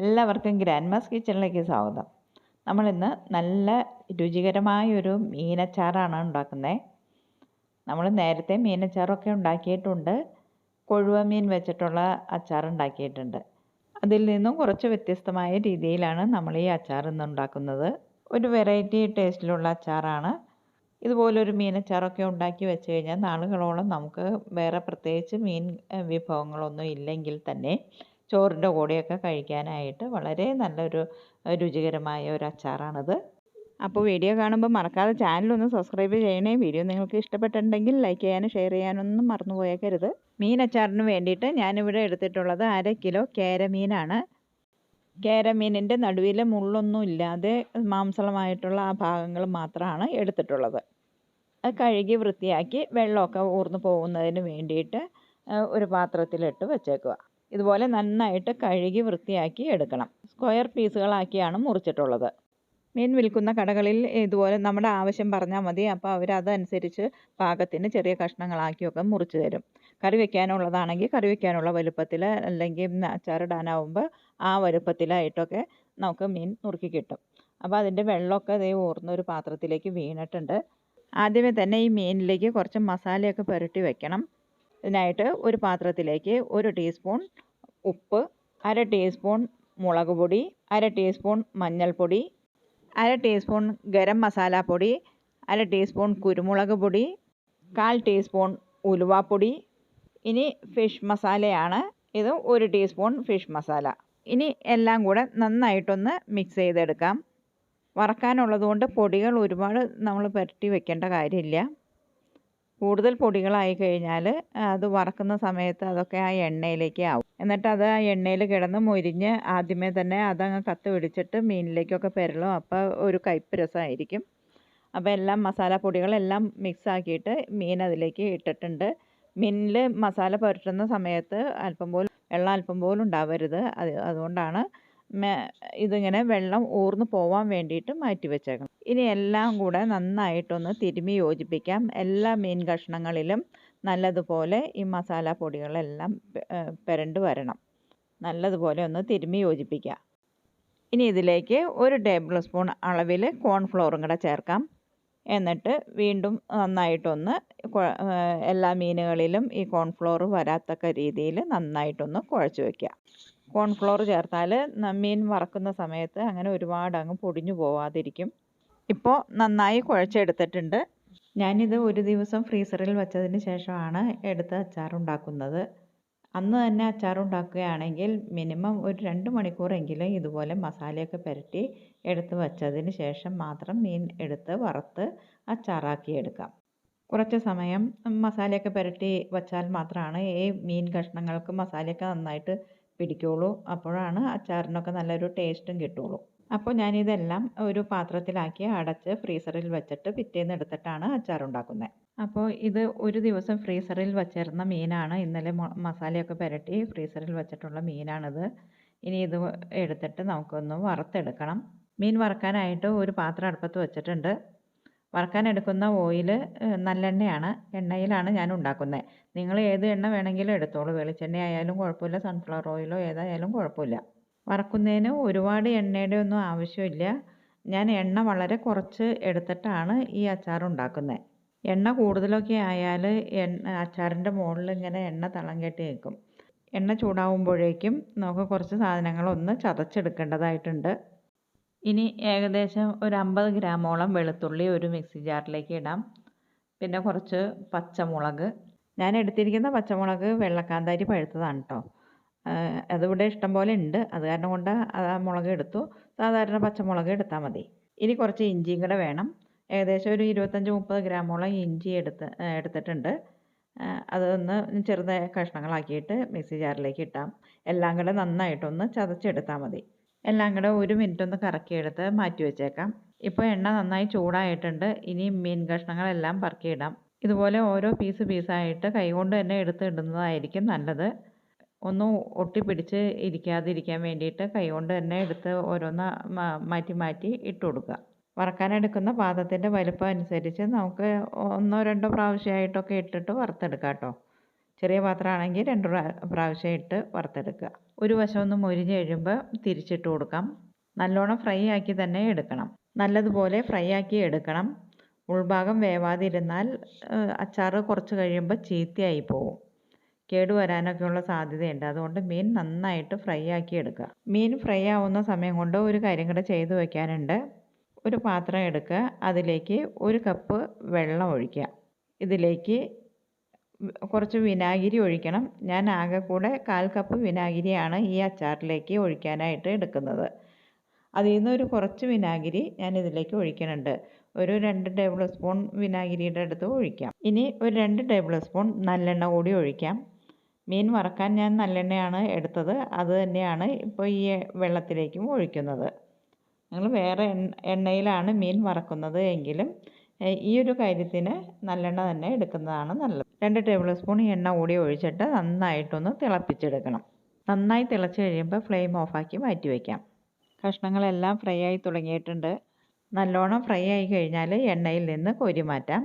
എല്ലാവർക്കും grand mass കിച്ചണിലേക്ക് സ്വാഗതം. നമ്മളിന്ന് നല്ല രുചികരമായൊരു മീനച്ചാറാണ് ഉണ്ടാക്കുന്നത് നമ്മൾ നേരത്തെ മീനച്ചാറൊക്കെ ഉണ്ടാക്കിയിട്ടുണ്ട്. കൊഴുവ മീൻ വെച്ചിട്ടുള്ള അച്ചാർ ഉണ്ടാക്കിയിട്ടുണ്ട്. അതിൽ നിന്നും കുറച്ച് വ്യത്യസ്തമായ രീതിയിലാണ് നമ്മൾ ഈ അച്ചാർ ഇന്ന് ഉണ്ടാക്കുന്നത്. ഒരു വെറൈറ്റി ടേസ്റ്റിലുള്ള അച്ചാറാണ്. ഇതുപോലൊരു മീനച്ചാറൊക്കെ ഉണ്ടാക്കി വെച്ച് കഴിഞ്ഞാൽ നാളുകളോളം നമുക്ക് വേറെ പ്രത്യേകിച്ച് മീൻ വിഭവങ്ങളൊന്നും ഇല്ലെങ്കിൽ തന്നെ ചോറിന്റെ കൂടെയൊക്കെ കഴിക്കാനായിട്ട് വളരെ നല്ലൊരു രുചികരമായ ഒരു അച്ചാറാണിത്. അപ്പോൾ വീഡിയോ കാണുമ്പോൾ മറക്കാതെ ചാനലൊന്ന് സബ്സ്ക്രൈബ് ചെയ്യണേ. വീഡിയോ നിങ്ങൾക്ക് ഇഷ്ടപ്പെട്ടിട്ടുണ്ടെങ്കിൽ ലൈക്ക് ചെയ്യാനും ഷെയർ ചെയ്യാനൊന്നും മറന്നു പോയേക്കരുത്. മീൻ അച്ചാറിന് വേണ്ടിയിട്ട് ഞാനിവിടെ എടുത്തിട്ടുള്ളത് അര കിലോ കേരമീനാണ് കേരമീനിന്റെ നടുവിൽ മുള്ളൊന്നും ഇല്ലാതെ മാംസളമായിട്ടുള്ള ആ ഭാഗങ്ങൾ മാത്രമാണ് എടുത്തിട്ടുള്ളത്. അത് കഴുകി വൃത്തിയാക്കി വെള്ളമൊക്കെ ഊർന്നു പോകുന്നതിന് വേണ്ടിയിട്ട് ഒരു പാത്രത്തിലിട്ട് വെച്ചേക്കുക. ഇതുപോലെ നന്നായിട്ട് കഴുകി വൃത്തിയാക്കി എടുക്കണം. സ്ക്വയർ പീസുകളാക്കിയാണ് മുറിച്ചിട്ടുള്ളത്. മീൻ വിൽക്കുന്ന കടകളിൽ ഇതുപോലെ നമ്മുടെ ആവശ്യം പറഞ്ഞാൽ മതി. അപ്പോൾ അവർ അതനുസരിച്ച് പാകത്തിന് ചെറിയ കഷ്ണങ്ങളാക്കിയൊക്കെ മുറിച്ച് തരും. കറി വെക്കാനുള്ളതാണെങ്കിൽ കറി വെക്കാനുള്ള വലുപ്പത്തിൽ അല്ലെങ്കിൽ അച്ചാറിടാനാവുമ്പോൾ ആ വലുപ്പത്തിലായിട്ടൊക്കെ നമുക്ക് മീൻ നുറുക്കി കിട്ടും. അപ്പോൾ അതിന്റെ വെള്ളമൊക്കെ അതേ ഊർന്ന ഒരു പാത്രത്തിലേക്ക് വീണിട്ടുണ്ട്. ആദ്യമേ തന്നെ ഈ മീനിലേക്ക് കുറച്ച് മസാലയൊക്കെ പുരട്ടി വെക്കണം. ഇതിനായിട്ട് ഒരു പാത്രത്തിലേക്ക് ഒരു ടീസ്പൂൺ ഉപ്പ് അര ടീസ്പൂൺ മുളക് പൊടി അര ടീസ്പൂൺ മഞ്ഞൾപ്പൊടി അര ടീസ്പൂൺ ഗരം മസാലപ്പൊടി അര ടീസ്പൂൺ കുരുമുളക് പൊടി കാൽ ടീസ്പൂൺ ഉലുവാപ്പൊടി. ഇനി ഫിഷ് മസാലയാണ്. ഇത് ഒരു ടീസ്പൂൺ ഫിഷ് മസാല. ഇനി എല്ലാം കൂടെ നന്നായിട്ടൊന്ന് മിക്സ് ചെയ്തെടുക്കാം. വറക്കാനുള്ളതുകൊണ്ട് പൊടികൾ ഒരുപാട് നമ്മൾ പുരട്ടി വെക്കേണ്ട കാര്യമില്ല. കൂടുതൽ പൊടികളായി കഴിഞ്ഞാൽ അത് വറക്കുന്ന സമയത്ത് അതൊക്കെ ആ എണ്ണയിലേക്ക് ആവും. എന്നിട്ട് അത് ആ എണ്ണയിൽ കിടന്ന് മൊരിഞ്ഞ് ആദ്യമേ തന്നെ അതങ്ങ് കത്ത് പിടിച്ചിട്ട് മീനിലേക്കൊക്കെ പെരളും. അപ്പോൾ ഒരു കയ്പ്പ് രസമായിരിക്കും. അപ്പോൾ എല്ലാം മസാലപ്പൊടികളെല്ലാം മിക്സ് ആക്കിയിട്ട് മീൻ അതിലേക്ക് ഇട്ടിട്ടുണ്ട്. മീനിൽ മസാല പുരട്ടുന്ന സമയത്ത് അല്പം പോലും വെള്ളം അല്പം പോലും ഉണ്ടാവരുത്. അത് അതുകൊണ്ടാണ് ഇതിങ്ങനെ വെള്ളം ഊർന്ന് പോവാൻ വേണ്ടിയിട്ട് മാറ്റി വെച്ചേക്കണം. ഇനി എല്ലാം കൂടെ നന്നായിട്ടൊന്ന് തിരുമ്മി യോജിപ്പിക്കാം. എല്ലാ മീൻ കഷ്ണങ്ങളിലും നല്ലതുപോലെ ഈ മസാല പൊടികളെല്ലാം പുരണ്ട് വരണം. നല്ലതുപോലെ ഒന്ന് തിരുമ്മി യോജിപ്പിക്കുക ഇനി ഇതിലേക്ക് ഒരു ടേബിൾ സ്പൂൺ അളവിൽ കോൺഫ്ലോറും കൂടെ ചേർക്കാം. എന്നിട്ട് വീണ്ടും നന്നായിട്ടൊന്ന് എല്ലാ മീനുകളിലും ഈ കോൺഫ്ലോർ വരാത്തക്ക രീതിയിൽ നന്നായിട്ടൊന്ന് കുഴച്ച് വയ്ക്കുക കോൺഫ്ലോർ ചേർത്താൽ മീൻ വറക്കുന്ന സമയത്ത് അങ്ങനെ ഒരുപാട് അങ്ങ് പൊടിഞ്ഞു പോവാതിരിക്കും. ഇപ്പോൾ നന്നായി കുഴച്ചെടുത്തിട്ടുണ്ട്. ഞാനിത് ഒരു ദിവസം ഫ്രീസറിൽ വെച്ചതിന് ശേഷമാണ് എടുത്ത് അച്ചാറുണ്ടാക്കുന്നത് അന്ന് തന്നെ അച്ചാറുണ്ടാക്കുകയാണെങ്കിൽ മിനിമം ഒരു രണ്ട് മണിക്കൂറെങ്കിലും ഇതുപോലെ മസാലയൊക്കെ പുരട്ടി എടുത്ത് വച്ചതിന് ശേഷം മാത്രം മീൻ എടുത്ത് വറുത്ത് അച്ചാറാക്കി എടുക്കാം. കുറച്ച് സമയം മസാലയൊക്കെ പുരട്ടി വച്ചാൽ മാത്രമാണ് ഈ മീൻ കഷ്ണങ്ങൾക്ക് മസാലയൊക്കെ നന്നായിട്ട് പിടിക്കുകയുള്ളൂ അപ്പോഴാണ് അച്ചാറിനൊക്കെ നല്ലൊരു ടേസ്റ്റും കിട്ടുകയുള്ളൂ അപ്പോൾ ഞാനിതെല്ലാം ഒരു പാത്രത്തിലാക്കി അടച്ച് ഫ്രീസറിൽ വെച്ചിട്ട് പിറ്റേന്ന് എടുത്തിട്ടാണ് അച്ചാർ ഉണ്ടാക്കുന്നത് അപ്പോൾ ഇത് ഒരു ദിവസം ഫ്രീസറിൽ വച്ചിരുന്ന മീനാണ്. ഇന്നലെ മസാലയൊക്കെ പുരട്ടി ഫ്രീസറിൽ വെച്ചിട്ടുള്ള മീനാണിത്. ഇനി ഇത് എടുത്തിട്ട് നമുക്കൊന്ന് വറുത്തെടുക്കണം. മീൻ വറുക്കാനായിട്ട് ഒരു പാത്രം അടുപ്പത്ത് വെച്ചിട്ടുണ്ട്. വറുക്കാൻ എടുക്കുന്ന ഓയിൽ നല്ലെണ്ണയാണ്. എണ്ണയിലാണ് ഞാൻ ഉണ്ടാക്കുന്നത്. നിങ്ങൾ ഏത് എണ്ണ വേണമെങ്കിലും എടുത്തോളൂ. വെളിച്ചെണ്ണ ആയാലും കുഴപ്പമില്ല. സൺഫ്ലവർ ഓയിലോ ഏതായാലും കുഴപ്പമില്ല. വറക്കുന്നതിന് ഒരുപാട് എണ്ണയുടെ ഒന്നും ആവശ്യമില്ല. ഞാൻ എണ്ണ വളരെ കുറച്ച് എടുത്തിട്ടാണ് ഈ അച്ചാർ ഉണ്ടാക്കുന്നത്. എണ്ണ കൂടുതലൊക്കെ ആയാൽ എണ്ണ അച്ചാറിന്റെ മുകളിൽ ഇങ്ങനെ എണ്ണ തളം കെട്ടി നിൽക്കും. എണ്ണ ചൂടാവുമ്പോഴേക്കും നമുക്ക് കുറച്ച് സാധനങ്ങളൊന്ന് ചതച്ചെടുക്കേണ്ടതായിട്ടുണ്ട്. ഇനി ഏകദേശം ഒരു അമ്പത് ഗ്രാമോളം വെളുത്തുള്ളി ഒരു മിക്സി ജാറിലേക്ക് ഇടാം. പിന്നെ കുറച്ച് പച്ചമുളക്. ഞാൻ എടുത്തിരിക്കുന്ന പച്ചമുളക് വെള്ളക്കാന്താരി പഴുത്തതാണ് കേട്ടോ അതിവിടെ ഇഷ്ടം പോലെ ഉണ്ട്. അത് കാരണം കൊണ്ട് ആ മുളക് എടുത്തു. സാധാരണ പച്ചമുളക് എടുത്താൽ മതി. ഇനി കുറച്ച് ഇഞ്ചിയും കൂടെ വേണം. ഏകദേശം ഒരു ഇരുപത്തഞ്ച് മുപ്പത് ഗ്രാമോളം ഇഞ്ചി എടുത്ത് എടുത്തിട്ടുണ്ട്. അതൊന്ന് ചെറുതായ കഷ്ണങ്ങളാക്കിയിട്ട് മിക്സി ജാറിലേക്ക് ഇട്ടാം. എല്ലാം കൂടെ നന്നായിട്ടൊന്ന് ചതച്ചെടുത്താൽ മതി. എല്ലാം കൂടെ ഒരു മിനിറ്റ് ഒന്ന് കറക്കിയെടുത്ത് മാറ്റി വെച്ചേക്കാം. ഇപ്പോൾ എണ്ണ നന്നായി ചൂടായിട്ടുണ്ട്. ഇനി മീൻ കഷ്ണങ്ങളെല്ലാം പറക്കിയിടാം. ഇതുപോലെ ഓരോ പീസ് പീസായിട്ട് കൈകൊണ്ട് തന്നെ എടുത്ത് ഇടുന്നതായിരിക്കും നല്ലത്. ഒന്നും ഒട്ടിപ്പിടിച്ച് ഇരിക്കാതിരിക്കാൻ വേണ്ടിയിട്ട് കൈകൊണ്ട് തന്നെ എടുത്ത് ഓരോന്ന് മാറ്റി മാറ്റി ഇട്ട് കൊടുക്കുക. വറക്കാനെടുക്കുന്ന പാത്രത്തിന്റെ വലുപ്പം അനുസരിച്ച് നമുക്ക് ഒന്നോ രണ്ടോ പ്രാവശ്യമായിട്ടൊക്കെ ഇട്ടിട്ട് വറുത്തെടുക്കാം കേട്ടോ. ചെറിയ പാത്രമാണെങ്കിൽ രണ്ട് പ്രാ- പ്രാവശ്യം ഇട്ട് വറുത്തെടുക്കുക. ഒരു വശം ഒന്ന് മൊരിഞ്ഞ് കഴിയുമ്പോൾ തിരിച്ചിട്ട് കൊടുക്കാം. നല്ലോണം ഫ്രൈ ആക്കി തന്നെ എടുക്കണം. നല്ലതുപോലെ ഫ്രൈ ആക്കി എടുക്കണം. ഉൾഭാഗം വേവാതിരുന്നാൽ അച്ചാറ് കുറച്ച് കഴിയുമ്പോൾ ചീത്തയായി പോകും കേടുവരാനൊക്കെയുള്ള സാധ്യതയുണ്ട്. അതുകൊണ്ട് മീൻ നന്നായിട്ട് ഫ്രൈ ആക്കി എടുക്കുക. മീൻ ഫ്രൈ ആവുന്ന സമയം കൊണ്ട് ഒരു കാര്യം കൂടെ ചെയ്തു വയ്ക്കാനുണ്ട് ഒരു പാത്രം എടുക്കുക. അതിലേക്ക് ഒരു കപ്പ് വെള്ളം ഒഴിക്കുക. ഇതിലേക്ക് കുറച്ച് വിനാഗിരി ഒഴിക്കണം. ഞാൻ ആകെ കൂടെ കാൽ കപ്പ് വിനാഗിരിയാണ് ഈ അച്ചാറിലേക്ക് ഒഴിക്കാനായിട്ട് എടുക്കുന്നത്. അതിൽ നിന്ന് ഒരു കുറച്ച് വിനാഗിരി ഞാൻ ഇതിലേക്ക് ഒഴിക്കുന്നുണ്ട്. ഒരു രണ്ട് ടേബിൾ സ്പൂൺ വിനാഗിരിയുടെ അടുത്ത് ഒഴിക്കാം. ഇനി ഒരു രണ്ട് ടേബിൾ സ്പൂൺ നല്ലെണ്ണ കൂടി ഒഴിക്കാം. മീൻ വറക്കാൻ ഞാൻ നല്ലെണ്ണയാണ് എടുത്തത്. അത് തന്നെയാണ് ഇപ്പോൾ ഈ വെള്ളത്തിലേക്കും ഒഴിക്കുന്നത്. നിങ്ങൾ വേറെ എണ്ണ എണ്ണയിലാണ് മീൻ വറക്കുന്നത് എങ്കിലും ഈ ഒരു കാര്യത്തിന് നല്ലെണ്ണ തന്നെ എടുക്കുന്നതാണ് നല്ലത്. രണ്ട് ടേബിൾ സ്പൂൺ എണ്ണ കൂടി ഒഴിച്ചിട്ട് നന്നായിട്ടൊന്ന് തിളപ്പിച്ചെടുക്കണം. നന്നായി തിളച്ച് കഴിയുമ്പോൾ ഫ്ലെയിം ഓഫാക്കി മാറ്റി വയ്ക്കാം കഷ്ണങ്ങളെല്ലാം ഫ്രൈ ആയി തുടങ്ങിയിട്ടുണ്ട്. നല്ലോണം ഫ്രൈ ആയി കഴിഞ്ഞാൽ എണ്ണയിൽ നിന്ന് കോരി മാറ്റാം.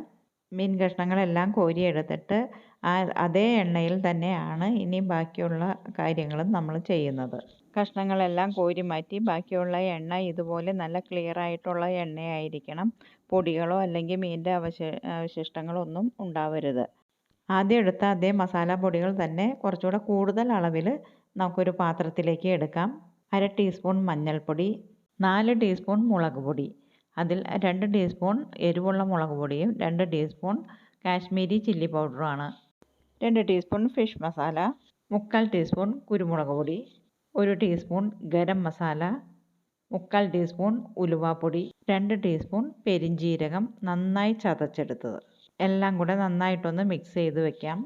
മീൻ കഷ്ണങ്ങളെല്ലാം കോരിയെടുത്തിട്ട് ആ അതേ എണ്ണയിൽ തന്നെയാണ് ഇനി ബാക്കിയുള്ള കാര്യങ്ങളും നമ്മൾ ചെയ്യുന്നത്. കഷ്ണങ്ങളെല്ലാം കോരി മാറ്റി ബാക്കിയുള്ള എണ്ണ ഇതുപോലെ നല്ല ക്ലിയർ ആയിട്ടുള്ള എണ്ണയായിരിക്കണം. പൊടികളോ അല്ലെങ്കിൽ മീനിന്റെ അവശ അവശിഷ്ടങ്ങളോ ഒന്നും ഉണ്ടാവരുത്. ആദ്യം എടുത്ത അതേ മസാലപ്പൊടികൾ തന്നെ കുറച്ചുകൂടെ കൂടുതൽ അളവിൽ നമുക്കൊരു പാത്രത്തിലേക്ക് എടുക്കാം. അര ടീസ്പൂൺ മഞ്ഞൾപ്പൊടി നാല് ടീസ്പൂൺ മുളക് പൊടി അതിൽ രണ്ട് ടീസ്പൂൺ എരിവുള്ള മുളക് പൊടിയും രണ്ട് ടീസ്പൂൺ കാശ്മീരി ചില്ലി പൗഡറുമാണ്. രണ്ട് ടീസ്പൂൺ ഫിഷ് മസാല മുക്കാൽ ടീസ്പൂൺ കുരുമുളക് പൊടി ഒരു ടീസ്പൂൺ ഗരം മസാല മുക്കാൽ ടീസ്പൂൺ ഉലുവാപ്പൊടി രണ്ട് ടീസ്പൂൺ പെരിഞ്ജീരകം നന്നായി ചതച്ചെടുത്തത്. എല്ലാം കൂടെ നന്നായിട്ടൊന്ന് മിക്സ് ചെയ്ത് വെക്കാം.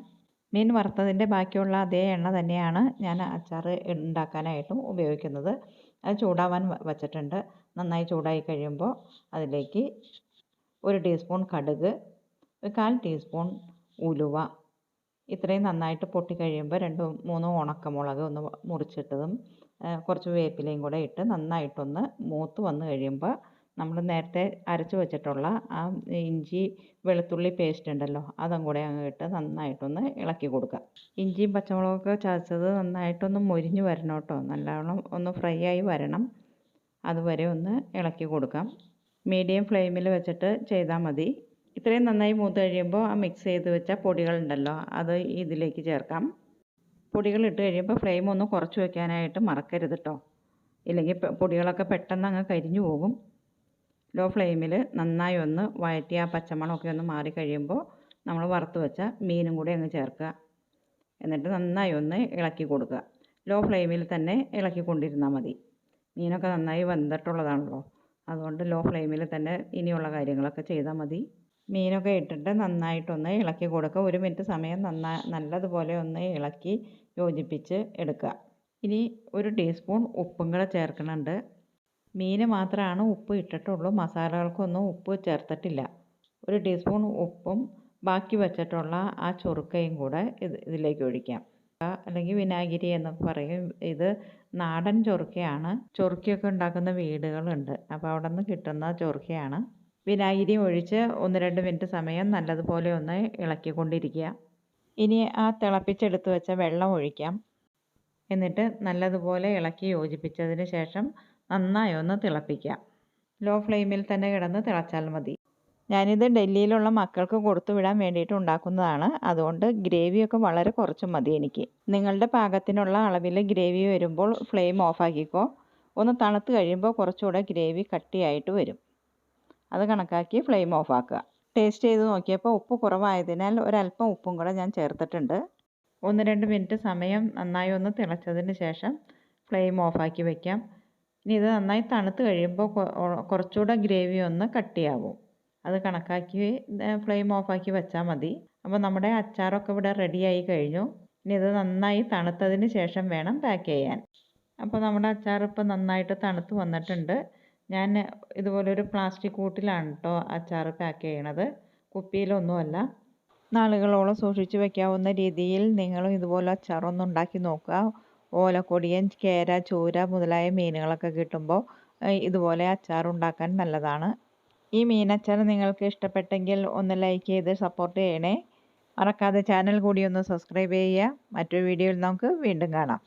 മീൻ വറുത്തതിന്റെ ബാക്കിയുള്ള അതേ എണ്ണ തന്നെയാണ് ഞാൻ അച്ചാർ ഉണ്ടാക്കാനായിട്ടും ഉപയോഗിക്കുന്നത്. അത് ചൂടാവാൻ വച്ചിട്ടുണ്ട്. നന്നായി ചൂടായി കഴിയുമ്പോൾ അതിലേക്ക് ഒരു ടീസ്പൂൺ കടുക് ഒരു കാൽ ടീസ്പൂൺ ഉലുവ. ഇത്രയും നന്നായിട്ട് പൊട്ടി കഴിയുമ്പോൾ രണ്ട് മൂന്ന് ഉണക്കമുളക് ഒന്ന് മുറിച്ചിട്ടതും കുറച്ച് വേപ്പിലയും കൂടെ ഇട്ട് നന്നായിട്ടൊന്ന് മൂത്ത് വന്ന് കഴിയുമ്പോൾ നമ്മൾ നേരത്തെ അരച്ച് വെച്ചിട്ടുള്ള ആ ഇഞ്ചി വെളുത്തുള്ളി പേസ്റ്റ് ഉണ്ടല്ലോ അതും കൂടെ അങ്ങ് ഇട്ട് നന്നായിട്ടൊന്ന് ഇളക്കി കൊടുക്കുക. ഇഞ്ചിയും പച്ചമുളകൊക്കെ ചതച്ചത് നന്നായിട്ടൊന്ന് മൊരിഞ്ഞ് വരണം കേട്ടോ. നല്ലവണ്ണം ഒന്ന് ഫ്രൈ ആയി വരണം. അതുവരെ ഒന്ന് ഇളക്കി കൊടുക്കാം. മീഡിയം ഫ്ലെയിമിൽ വെച്ചിട്ട് ചെയ്താൽ മതി. ഇത്രയും നന്നായി മൂത്ത് കഴിയുമ്പോൾ ആ മിക്സ് ചെയ്ത് വെച്ച പൊടികളുണ്ടല്ലോ അത് ഇതിലേക്ക് ചേർക്കാം. പൊടികൾ ഇട്ട് കഴിയുമ്പോൾ ഫ്ലെയിം ഒന്ന് കുറച്ച് വെക്കാനായിട്ട് മറക്കരുത് കേട്ടോ. ഇല്ലെങ്കിൽ പൊടികളൊക്കെ പെട്ടെന്ന് അങ്ങ് കരിഞ്ഞു പോകും. ലോ ഫ്ലെയിമിൽ നന്നായി ഒന്ന് വഴറ്റി ആ പച്ചമണമൊക്കെ ഒന്ന് മാറി കഴിയുമ്പോൾ നമ്മൾ വറുത്ത് വെച്ച മീനും കൂടി അങ്ങ് ചേർക്കുക. എന്നിട്ട് നന്നായി ഒന്ന് ഇളക്കി കൊടുക്കുക. ലോ ഫ്ലെയിമിൽ തന്നെ ഇളക്കി കൊണ്ടിരുന്നാൽ മതി. മീനൊക്കെ നന്നായി വെന്തിട്ടുള്ളതാണല്ലോ. അതുകൊണ്ട് ലോ ഫ്ലെയിമിൽ തന്നെ ഇനിയുള്ള കാര്യങ്ങളൊക്കെ ചെയ്താൽ മതി. മീനൊക്കെ ഇട്ടിട്ട് നന്നായിട്ടൊന്ന് ഇളക്കി കൊടുക്കുക. ഒരു മിനിറ്റ് സമയം നന്നാ നല്ലതുപോലെ ഒന്ന് ഇളക്കി യോജിപ്പിച്ച് എടുക്കുക. ഇനി ഒരു ടീസ്പൂൺ ഉപ്പും കൂടെ ചേർക്കുന്നുണ്ട്. മീൻ മാത്രമാണ് ഉപ്പ് ഇട്ടിട്ടുള്ളൂ. മസാലകൾക്കൊന്നും ഉപ്പ് ചേർത്തിട്ടില്ല. ഒരു ടീസ്പൂൺ ഉപ്പും ബാക്കി വച്ചിട്ടുള്ള ആ ചൊറുക്കയും കൂടെ ഇത് ഇതിലേക്ക് ഒഴിക്കാം. അല്ലെങ്കിൽ വിനാഗിരി എന്നൊക്കെ പറയും. ഇത് നാടൻ ചൊറുക്കയാണ്. ചൊറുക്കയൊക്കെ ഉണ്ടാക്കുന്ന വീടുകളുണ്ട്. അപ്പോൾ അവിടെ നിന്ന് കിട്ടുന്ന ചൊറുക്കയാണ്. വിനാഗിരി ഒഴിച്ച് ഒന്ന് രണ്ട് മിനിറ്റ് സമയം നല്ലതുപോലെ ഒന്ന് ഇളക്കിക്കൊണ്ടിരിക്കുക. ഇനി ആ തിളപ്പിച്ചെടുത്ത് വെച്ച വെള്ളം ഒഴിക്കാം. എന്നിട്ട് നല്ലതുപോലെ ഇളക്കി യോജിപ്പിച്ചതിന് ശേഷം നന്നായി ഒന്ന് തിളപ്പിക്കാം ലോ ഫ്ലെയിമിൽ തന്നെ കിടന്ന് തിളച്ചാൽ മതി. ഞാനിത് ഡൽഹിയിലുള്ള മക്കൾക്ക് കൊടുത്തു വിടാൻ വേണ്ടിയിട്ട് ഉണ്ടാക്കുന്നതാണ്. അതുകൊണ്ട് ഗ്രേവിയൊക്കെ വളരെ കുറച്ച് മതി എനിക്ക്. നിങ്ങളുടെ പാകത്തിനുള്ള അളവിൽ ഗ്രേവി വരുമ്പോൾ ഫ്ലെയിം ഓഫാക്കിക്കോ ഒന്ന് തണുത്ത് കഴിയുമ്പോൾ കുറച്ചുകൂടെ ഗ്രേവി കട്ടിയായിട്ട് വരും. അത് കണക്കാക്കി ഫ്ലെയിം ഓഫാക്കുക ടേസ്റ്റ് ചെയ്ത് നോക്കിയപ്പോൾ ഉപ്പ് കുറവായതിനാൽ ഒരല്പം ഉപ്പും കൂടെ ഞാൻ ചേർത്തിട്ടുണ്ട്. ഒന്ന് രണ്ട് മിനിറ്റ് സമയം നന്നായി ഒന്ന് തിളച്ചതിന് ശേഷം ഫ്ലെയിം ഓഫാക്കി വയ്ക്കാം ഇനി ഇത് നന്നായി തണുത്ത് കഴിയുമ്പോൾ കുറച്ചുകൂടെ ഗ്രേവി ഒന്ന് കട്ടിയാവും അത് കണക്കാക്കി ഫ്ലെയിം ഓഫാക്കി വെച്ചാൽ മതി. അപ്പോൾ നമ്മുടെ അച്ചാറൊക്കെ ഇവിടെ റെഡിയായി കഴിഞ്ഞു. ഇനി ഇത് നന്നായി തണുത്തതിന് ശേഷം വേണം പാക്ക് ചെയ്യാൻ. അപ്പോൾ നമ്മുടെ അച്ചാർ ഇപ്പോൾ നന്നായിട്ട് തണുത്ത് വന്നിട്ടുണ്ട്. ഞാൻ ഇതുപോലൊരു പ്ലാസ്റ്റിക് കൂട്ടിലാണ് കേട്ടോ അച്ചാർ പാക്ക് ചെയ്യണത്. കുപ്പിയിലൊന്നുമല്ല. നാളുകളോളം സൂക്ഷിച്ച് വെക്കാവുന്ന രീതിയിൽ നിങ്ങളും ഇതുപോലെ അച്ചാറൊന്നും ഉണ്ടാക്കി നോക്കുക. ഓലക്കൊടിയൻ കേര ചൂര മുതലായ മീനുകളൊക്കെ കിട്ടുമ്പോൾ ഇതുപോലെ അച്ചാർ ഉണ്ടാക്കാൻ നല്ലതാണ്. ഈ മീനച്ചാർ നിങ്ങൾക്ക് ഇഷ്ടപ്പെട്ടെങ്കിൽ ഒന്ന് ലൈക്ക് ചെയ്ത് സപ്പോർട്ട് ചെയ്യണേ. മറക്കാതെ ചാനൽ കൂടി ഒന്ന് സബ്സ്ക്രൈബ് ചെയ്യുക. മറ്റൊരു വീഡിയോയിൽ നമുക്ക് വീണ്ടും കാണാം.